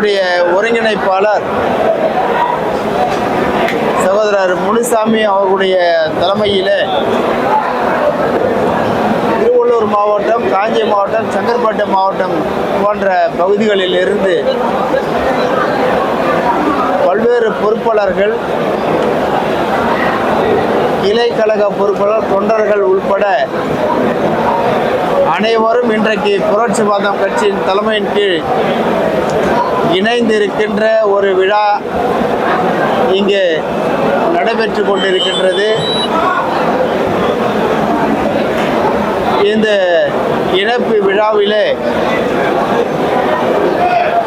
கட்சியினுடைய ஒருங்கிணைப்பாளர் சகோதரர் முனுசாமி அவர்களுடைய தலைமையில் திருவள்ளூர் மாவட்டம் காஞ்சி மாவட்டம் செங்கற்பட்டு மாவட்டம் போன்ற பகுதிகளில் இருந்து பல்வேறு பொறுப்பாளர்கள் இலைக்கழக பொறுப்பாளர் தொண்டர்கள் உள்பட அனைவரும் இன்றைக்கு புரட்சி மாதம் கட்சியின் தலைமையின் கீழ் இணைந்திருக்கின்ற ஒரு விழா இங்கு நடைபெற்று கொண்டிருக்கின்றது. இந்த இணைப்பு விழாவிலே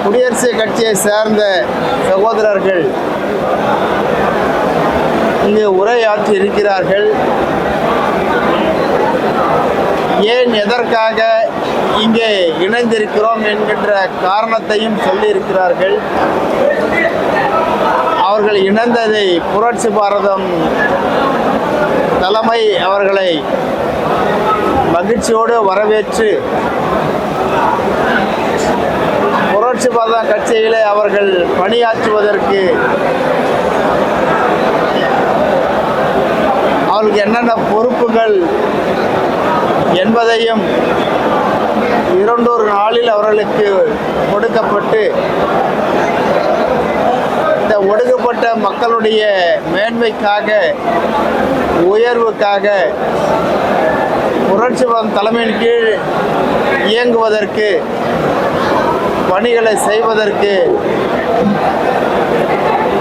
குடியரசு கட்சியை சேர்ந்த சகோதரர்கள் இங்கு உரையாற்றி இருக்கிறார்கள். ஏன் எதற்காக இங்கே இணைந்திருக்கிறோம் என்கின்ற காரணத்தையும் சொல்லியிருக்கிறார்கள். அவர்கள் இணைந்ததை புரட்சி பாரதம் தலைமை அவர்களை மகிழ்ச்சியோடு வரவேற்று புரட்சி பாரதம் கட்சியிலே அவர்கள் பணியாற்றுவதற்கு அவர்களுக்கு என்னென்ன பொறுப்புகள் என்பதையும் இரண்டொரு நாளில் அவர்களுக்கு கொடுக்கப்பட்டு இந்த ஒடுக்கப்பட்ட மக்களுடைய மேன்மைக்காக உயர்வுக்காக புரட்சிபவன் தலைமையின் கீழ் இயங்குவதற்கு பணிகளை செய்வதற்கு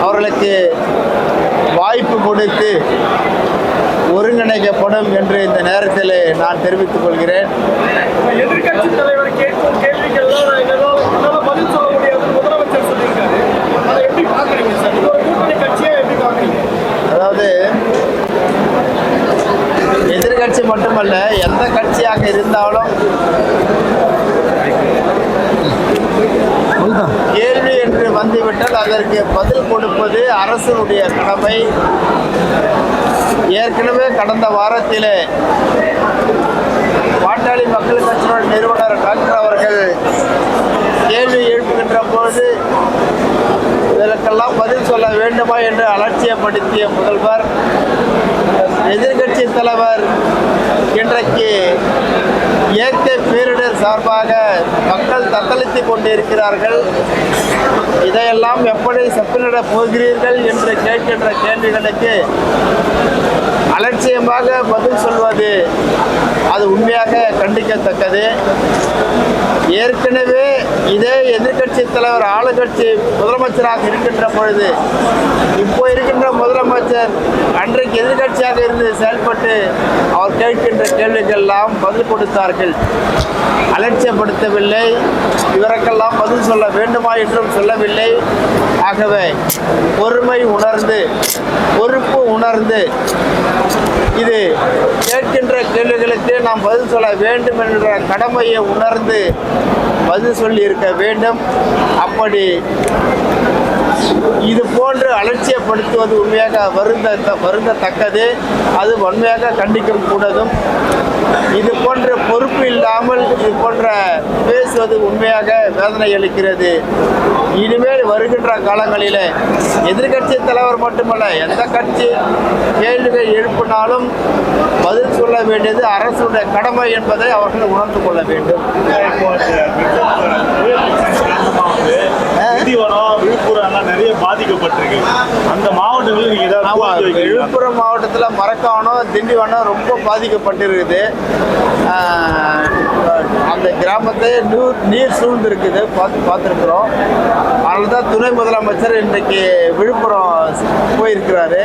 அவர்களுக்கு வாய்ப்பு கொடுத்து ஒருங்கிணைக்கப்படும் என்று இந்த நேரத்தில் நான் தெரிவித்துக் கொள்கிறேன். அதாவது எதிர்கட்சி மட்டுமல்ல எந்த கட்சியாக இருந்தாலும் கேள்வி என்று வந்துவிட்டால் அதற்கு பதில் கொடுப்பது அரசனுடைய கடமை. ஏற்கனவே கடந்த வாரத்திலே பாட்டாளி மக்கள் கட்சியோட நிறுவனர் டாக்டர் அவர்கள் கேள்வி எழுப்புகின்ற போது இதற்கெல்லாம் பதில் சொல்ல வேண்டுமா? என்று அலட்சியப்படுத்திய முதல்வர். எதிர்க்கட்சி தலைவர் இன்றைக்கு இயற்கை பேரிடர் சார்பாக மக்கள் தத்தளித்துக் கொண்டிருக்கிறார்கள். இதையெல்லாம் எப்படி செப்பனிடப் போகிறீர்கள் என்று கேட்கின்ற கேள்விகளுக்கு அலட்சியமாக பதில் சொல்வது அது உண்மையாக கண்டிக்கத்தக்கது. ஏற்கனவே இதே எதிர்க்கட்சி தலைவர் ஆளுங்கட்சி முதலமைச்சராக இருக்கின்ற பொழுது இப்போ இருக்கின்ற முதலமைச்சர் அன்றைக்கு எதிர்க்கட்சியாக இருந்து செயல்பட்டு அவர் கேட்கின்ற கேள்விக்கெல்லாம் பதில் கொடுத்தார்கள். அலட்சியப்படுத்தவில்லை. இவருக்கெல்லாம் பதில் சொல்ல வேண்டுமா என்றும் சொல்லவில்லை. ஆகவே பொறுமை உணர்ந்து பொறுப்பு உணர்ந்து இது கேட்கின்ற கேள்விகளுக்கு நாம் பதில் சொல்ல வேண்டும் என்ற கடமையை உணர்ந்து பதில் சொல்லி இருக்க வேண்டும். அப்படி இது போன்று அலட்சியப்படுத்துவது உண்மையாக வருந்த வருந்தத்தக்கது. அது வன்மையாக கண்டிக்கும் கூடதும் இது போன்ற பொறுப்பு இல்லாமல் இது போன்ற பேசுவது உண்மையாக வேதனை அளிக்கிறது. இனிமேல் வருகின்ற காலங்களில் எதிர்க்கட்சி தலைவர் மட்டுமல்ல எந்த கட்சி கேள்விகள் எழுப்பினாலும் பதில் சொல்ல வேண்டியது அரசுடைய கடமை என்பதை அவர்கள் உணர்ந்து கொள்ள வேண்டும் திண்டிவனம் விழுப்புரம் எல்லாம் நிறைய பாதிக்கப்பட்டிருக்கு அந்த மாவட்டங்களில் நீங்க ஏதாவது? விழுப்புரம் மாவட்டத்தில் மரக்காணம் திண்டிவனம் ரொம்ப பாதிக்கப்பட்டிருக்குது. அந்த கிராமத்தை நீர் நீர் சூழ்ந்திருக்குது. பார்த்து பார்த்துருக்குறோம். அதனால தான் துணை முதலமைச்சர் இன்றைக்கு விழுப்புரம் போயிருக்கிறாரு.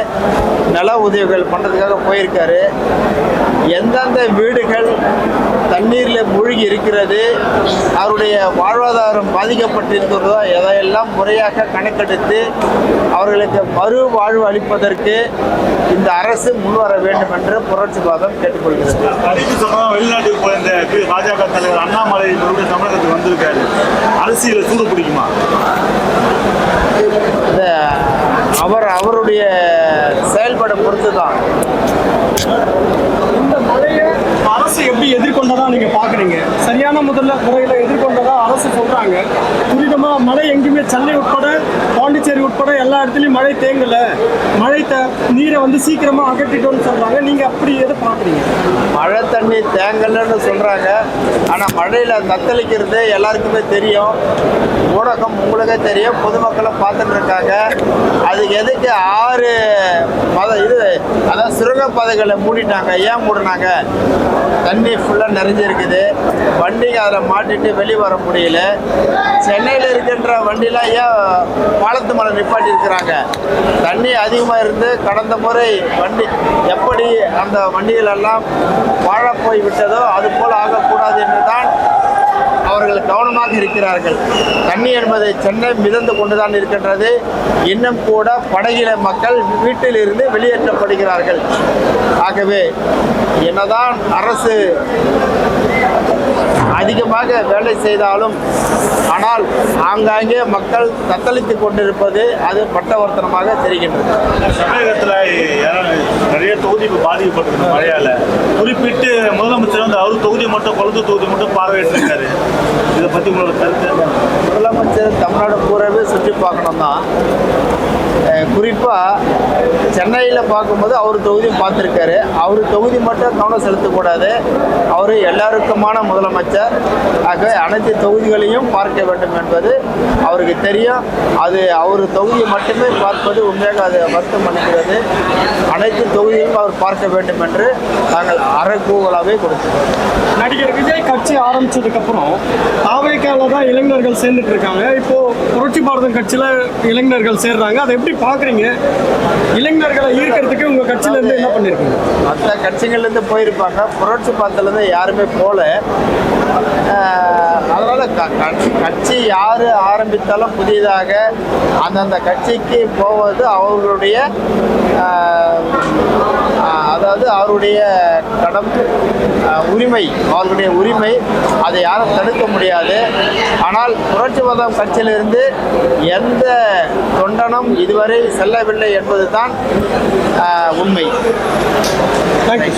நல உதவிகள் பண்ணுறதுக்காக போயிருக்காரு. எந்தெந்த வீடுகள் தண்ணீரில் மூழ்கி இருக்கிறது. அவருடைய வாழ்வாதாரம் பாதிக்கப்பட்டிருக்கிறதோ எதையெல்லாம் முறையாக கணக்கெடுத்து அவர்களுக்கு மறு வாழ்வு அளிப்பதற்கு இந்த அரசு முன்வர வேண்டும் என்று புரட்சிவாதம் கேட்டுக்கொள்கிறது. அன்னைக்கு சொன்னோம் வெளிநாட்டுக்கு போயிருந்த பாஜக தலைவர் அண்ணாமலை மறுபடியும் தமிழகத்துக்கு வந்திருக்காரு. அரசியல சூடு பிடிக்குமா? அவர் அவருடைய செயல்பட பொறுத்து தான் எங்கேயுமே சென்னை உட்பட பாண்டிச்சேரி உட்பட எல்லா இடத்துலையும் மழை தேங்கல. மழை த நீரை வந்து சீக்கிரமா அகட்டிட்டோம்னு சொல்றாங்க. நீங்க அப்படி எதை பாக்குறீங்க? மழை தண்ணி தேங்கலன்னு சொல்கிறாங்க ஆனால் மழையில் தத்தளிக்கிறது எல்லாருக்குமே தெரியும். ஊடகம் உங்களுக்கே தெரியும். பொதுமக்களும் பார்த்துட்டு இருக்காங்க. அதுக்கு எதுக்கு ஆறு மத இது அதான் சுரங்கப்பாதைகளை மூடிட்டாங்க. ஏன் மூடினாங்க? தண்ணி ஃபுல்லாக நிறைஞ்சிருக்குது. வண்டிங்க அதில் மாட்டிட்டு வெளியே வர முடியல. சென்னையில் இருக்கின்ற வண்டிலாம் ஏன் பாலத்து மலை நிப்பாட்டி இருக்கிறாங்க தண்ணி அதிகமாக இருந்து கடந்த முறை வண்டி எப்படி அந்த வண்டிகளெல்லாம் வாழப்போய் போய் விட்டதோ அது போல் ஆகக்கூடாது என்று தான் அவர்கள் கவனமாக இருக்கிறார்கள். தண்ணி என்பது சென்னை மிதந்து கொண்டுதான் இருக்கின்றது. இன்னும் கூட படகில மக்கள் வீட்டில் இருந்து வெளியேற்றப்படுகிறார்கள். ஆகவே என்னதான் அரசு அதிகமாக வேலை செய்தாலும் ஆனால் ஆங்காங்கே மக்கள் தத்தளித்துக் கொண்டிருப்பது அது பட்டவர்த்தனமாக தெரிகின்றது. தமிழகத்துல நிறைய தொகுதி பாதிக்கப்பட்டிருக்கு மழையால. குறிப்பிட்டு முதலமைச்சர் வந்து அவர் தொகுதி மட்டும் கொளத்து தொகுதி மட்டும் பார்வையிட்டு இருக்காரு இதை பத்தி உங்களோட கருத்து? முதலமைச்சர் தமிழ்நாடு பூராவே சுற்றி பார்க்கணும் தான் குறிப்பாக சென்னையில் பார்க்கும்போது அவர் தொகுதியும் பார்த்துருக்காரு. அவர் தொகுதி மட்டும் கவனம் செலுத்தக்கூடாது. அவர் எல்லாருக்குமான முதலமைச்சர். ஆகவே அனைத்து தொகுதிகளையும் பார்க்க வேண்டும் என்பது அவருக்கு தெரியும். அது அவர் தொகுதியை மட்டுமே பார்ப்பது உண்மையாக அது வருத்தம் அளிக்கிறது. அனைத்து தொகுதிகளையும் அவர் பார்க்க வேண்டும் என்று நாங்கள் அறக்கூவலாகவே கொடுத்துருக்கோம் நடிகர் விஜய் கட்சி ஆரம்பிச்சதுக்கப்புறம் அப்புறம் தான் இளைஞர்கள் சேர்ந்துட்டு இருக்காங்க. இப்போது புரட்சி பாரதம் கட்சியில் இளைஞர்கள் சேர்றாங்க. அதை எப்படி பாக்குறீங்க இளைஞர்களை ஈர்க்கிறதுக்கு உங்க கட்சியில இருந்து என்ன பண்ணிருக்கீங்க? மற்ற கட்சிகள்லேருந்து போயிருப்பாங்க. புரட்சி பாத்திலேருந்து யாருமே போகல அதனால் கட்சி யார் ஆரம்பித்தாலும் புதிதாக அந்தந்த கட்சிக்கு போவது அவர்களுடைய அதாவது அவருடைய கடம் உரிமை அவர்களுடைய உரிமை அதை யாரும் தடுக்க முடியாது. ஆனால் புரட்சிவாதம் கட்சியிலிருந்து எந்த தொண்டனும் இதுவரை செல்லவில்லை என்பதுதான் தான் உண்மை. தேங்க்யூ